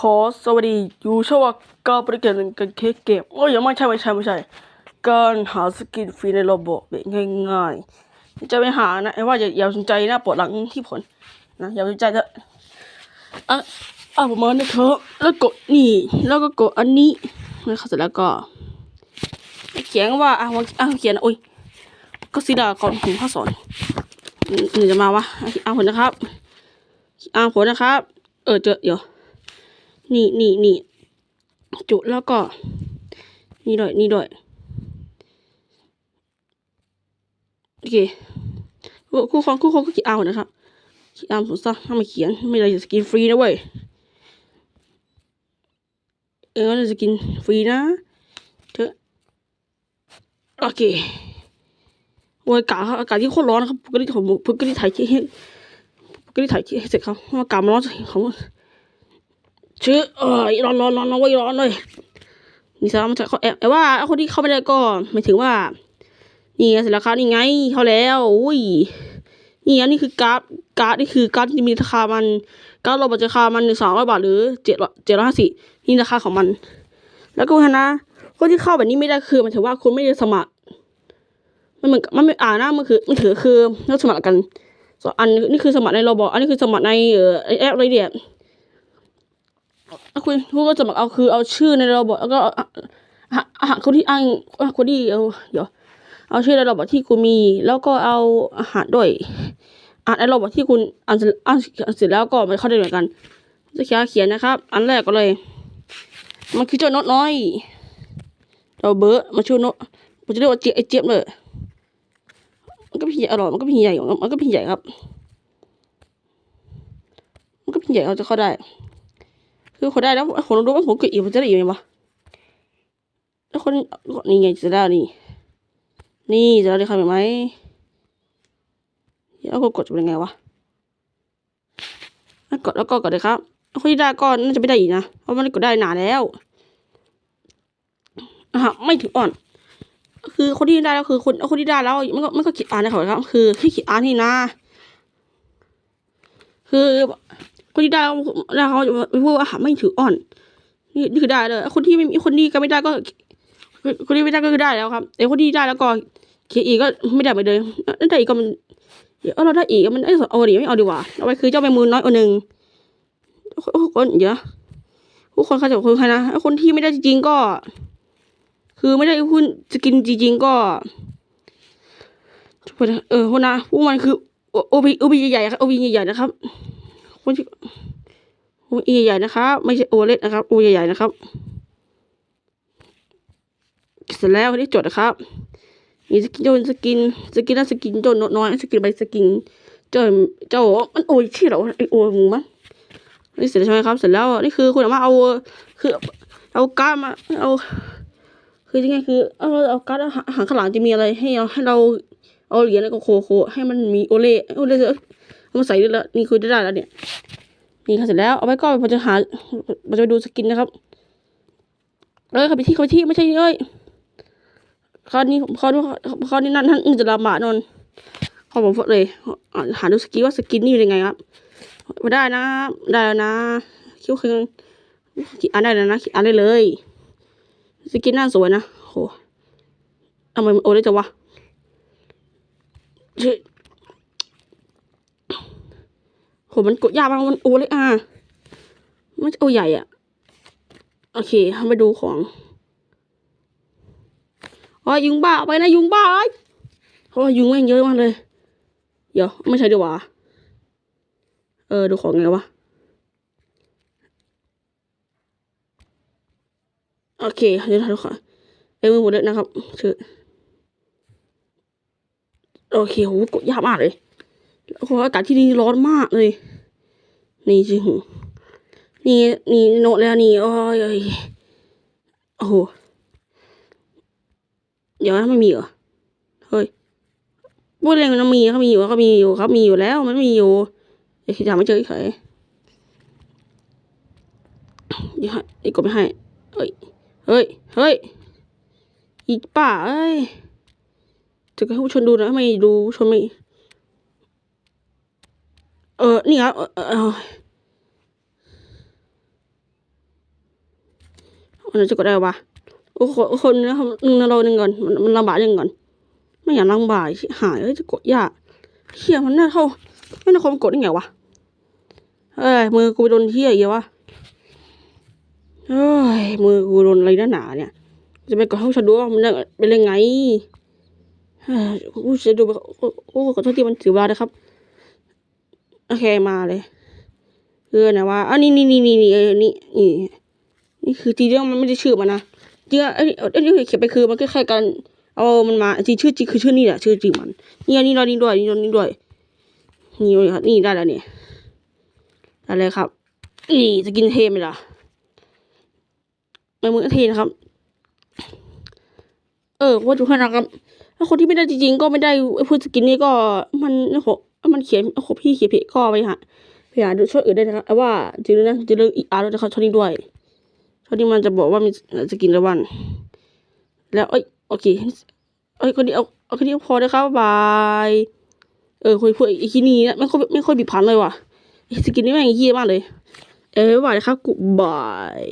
ขอสวัสดีอยู่ช่วงการบริการกันเคเกมโอ้ยยังไม่ใช่ไม่ใช่ไม่ใช่ การหาสกินฟรีในระบบแบบง่ายๆ จะไปหานะไอ้ว่าอย่าอย่าสนใจนะปวดหลังที่ผลนะอย่าสนใจเถอะอะอะประมาณนี้เถอะแล้วกดนี่ แล้วก็กดอันนี้นะครับเสร็จแล้วก็ เขียนว่าอะวางอะเขียนโอ้ยก็สีดาก่อนผมข้าสอนหนึ่งจะมาวะอะผลนะครับอะผลนะครับ เออเจอเดี๋ยว นี่นี่นี่จุดแล้วก็ นี่ด้วยนี่ด้วยโอเคคู่คู่ครองคู่ครองก็กี่เอานะครับกี่เอาผมซะถ้ามาเขียนไม่ได้จะสกินฟรีนะเว้ยเออจะกินฟรีนะเถอะโอเคโอ้ยอากาศครับอากาศที่โคตรร้อนนะครับปกติผมปกติถ่ายคลิปให้ปกติถ่ายคลิปให้เสร็จครับเพราะว่าอากาศมันร้อนของ ชื่อเออร้อนร้อนร้อนร้อนไว้ร้อนเลยนี่สามันจะเขาแอบแต่ว่าคนที่เข้าไม่ได้ก็หมายถึงว่า นี่เสร็จแล้วครับนี่ไงเขาแล้วอุ้ยนี่อันนี้คือการ์ดการ์ดนี่คือการ์ดที่มีราคามันการ์ดเราบัตรราคามันหนึ่งสองร้อยบาทหรือเจ็ดเจ็ดร้อยห้าสิบนี่ราคาของมัน แล้วก็นะคนที่เข้าแบบนี้ไม่ได้คือหมายถึงว่าคุณไม่ได้สมัคร มันเหมือนมันไม่อ่านนะมันคือมันถือคือเราสมัครกันองอันนี่คือสมัครในโรบอทอันนี้คือสมัครในเอ่อแอปอะไรเดีย คุณผู้ก็จะมาเอาคือเอาชื่อในระบบแล้วก็หาหาคนที่อ้างคนที่เอาเดี๋ยวเอาชื่อในระบบที่คุณมี แล้วก็เอาอาหารด้วยอ่านในระบบที่คุณอ่านเสร็จอ่านเสร็จแล้วก็มันเข้าได้เหมือนกันจะเขียนเขียนนะครับ อันแรกก็เลย มันคือเจ้าโน้ตน้อยเจ้าเบิร์ดมาชื่อโน้ตผมจะเรียกว่าเจี๊ยบไอเจี๊ยบเลยมันก็พี่ใหญ่อร่อยมันก็พี่ใหญ่มันก็พี่ใหญ่ครับ มันก็พี่ใหญ่เราจะเข้าได้ คือคนได้แล้วคนรู้ว่าผมเกิดอีกมันจะได้อยู่ไหมวะแล้วคนนี่ไงจะได้นี่ นี่จะได้ทำไหมแล้วก็กดจะเป็นไงวะแล้วกดแล้วก็กดเลยครับคนที่ได้ก็น่าจะไม่ได้อีกนะเพราะมันกดได้หนาแล้วอะไม่ถึงอ่อน คือคนที่ได้แล้วคือคนคนที่ได้แล้วมันก็มันก็ขีดอ่านนเขาครับ คือให้ขีดอ่านนี่นะ คือ คนที่ได้แล้วเขาจะพูดว่าไม่ถืออ่อน นี่นี่คือได้เลยคนที่ไม่มีคนที่ก็ไม่ได้ก็ คนที่ไม่ได้ก็คือได้แล้วครับแต่คนที่ได้แล้วก็เขียนอีกก็ไม่ได้ไปเลยได้อีกก็มันเดี๋ยวเราได้อีกมันไอ้เอาดีไม่เอาดีกว่าเอาไปคือเจ้าแมงมุมน้อยอันหนึ่งคนเยอะผู้คนเขาจะคนใครนะคนที่ไม่ได้จริงๆก็ คือไม่ได้คุณจะกินจริงๆก็เออคนนะผู้มันคือโอบีโอบีใหญ่ๆครับโอบีใหญ่ๆนะครับ คนที่โอ้ใหญ่นะครับ ไม่ใช่โอเล็กนะครับโอใหญ่ๆนะครับ เสร็จแล้วที่จดนะครับ มีสกินโจนสกินสกินน่าสกินโจนน้อยสกินใบสกินเจ้าเจ้ามันโอ้ยชื่อเราไอโอ้มึงมั้งนี่เสร็จใช่ไหมครับ เสร็จแล้วนี่คือคุณสามารถเอาคือเอาการ์ดมาเอาคือยังไงคือเอาเอาการ์ดหางข้างหลังจะมีอะไรให้เราให้เราเอาเหรียญแล้วก็โคโคให้มันมีโอเล่โอเล่ เอามาใส่ได้แล้วนี่คือได้แล้วเนี่ยนี่ค่ะเสร็จแล้วเอาไว้ก็ผมจะหาเราจะไปดูสกินนะครับเอ้ยขับไปที่ขับไปที่ไม่ใช่เอ้ยคราวนี้คราวนี้คราวนี้นั่นนั่นจะลำบากนนขอผมพูดเลยหาดูสกินว่าสกินนี่เป็นยังไงครับมาได้นะได้แล้วนะคิ้วคืออ่านได้แล้วนะอ่านได้เลยสกินน่าสวยนะโหทำไมมันโอได้จังวะ ชื่อโหมันกดยากมากมันโอเล็กอะม่ใช่โอใหญ่อะ โอเคมาดูของอ๋อยุงบ้าไปนะยุงบ้าไอ้เพราะว่ายุงแม่งเยอะมากเลย เดี๋ยวไม่ใช่ดีกว่าเออดูของไงวะโอเคเดี๋ยวดูค่ะเอ้ยมือหมดเลยนะครับชื่อโอเคโหกดยากมากเลย แล้วก็อากาศที่นี่ร้อนมากเลย นี่จริงนี่นี่โนแล้วนี่โอ้ยโอ้โหเดี๋ยวนะไม่มีเหรอเฮ้ยพูดเรื่องมันมีเขามีอยู่เขามีอยู่เขามีอยู่แล้วมันมีอยู่ไอ้ที่ทำไม่เจอใครเดี๋ยวไอ้กดไม่ให้เฮ้ยเฮ้ยเฮ้ยอีกป่าเอ้ยจะให้ผู้ชมดูนะไม่ดูชมไม่ เออนี่ครับเออมันจะกดได้ปะโอ้โหคนนะหนึ่งนาโลหนึ่งก่อนมันมันลำบากหนึ่งก่อน ไม่อยากลำบากหายเอ้ยจะกดยากเฮียมันน่าเข้าไม่น่าคนกดได้ไงวะเอ้ยมือกูไปโดนเฮียเยอะวะเอ้ยมือกูโดนอะไรหนาหนาเนี่ย จะไปกดห้องฉันดูว่ามันเป็นยังไงเฮ้ยกูจะดูไปโอ้ขอโทษที่มันถือเวลานะครับ โอเคมาเลยเออนะว่าอันนี้นี่นี่นี่นี่นี่นี่นี่คือจริงมันไม่ได้ชื่อมันนะจริงไอ้ไอ้นี่เขียนไปคือมันคล้ายๆกันเอามันมาจริงชื่อจริงคือชื่อนี่แหละชื่อจริงมันนี่อันนี้ด้วยนี่ด้วยนี่ด้วยนี่ด้วยนี่ด้วยครับนี่ได้แล้วเนี่ยได้เลยครับนี่จะกินเทมไหมล่ะไม่มือเทนะครับ เออว่าจุขนาดครับถ้าคนที่ไม่ได้จริงๆก็ไม่ได้ไอ้พูดสกินนี่ก็มันโห มันเขียนโอ้โหพี่เขียนเพจก็ไปหาไปหาดูช่วยอื่นได้นะครับว่าจริงนะจะเรื่องอีอาร์ด้วยนะครับช่องนี้ด้วยช่องนี้มันจะบอกว่ามีสกินละวัน แล้วเอ้ยโอเคเอ้ยคนนี้เอาเอาคนนี้พอได้ครับบายเออคุยพูดอีกทีนี้นะไม่ค่อยไม่ค่อยบีบพันเลยว่ะสกินนี่แม่งเยี่ยมากเลย เออบายครับกูบาย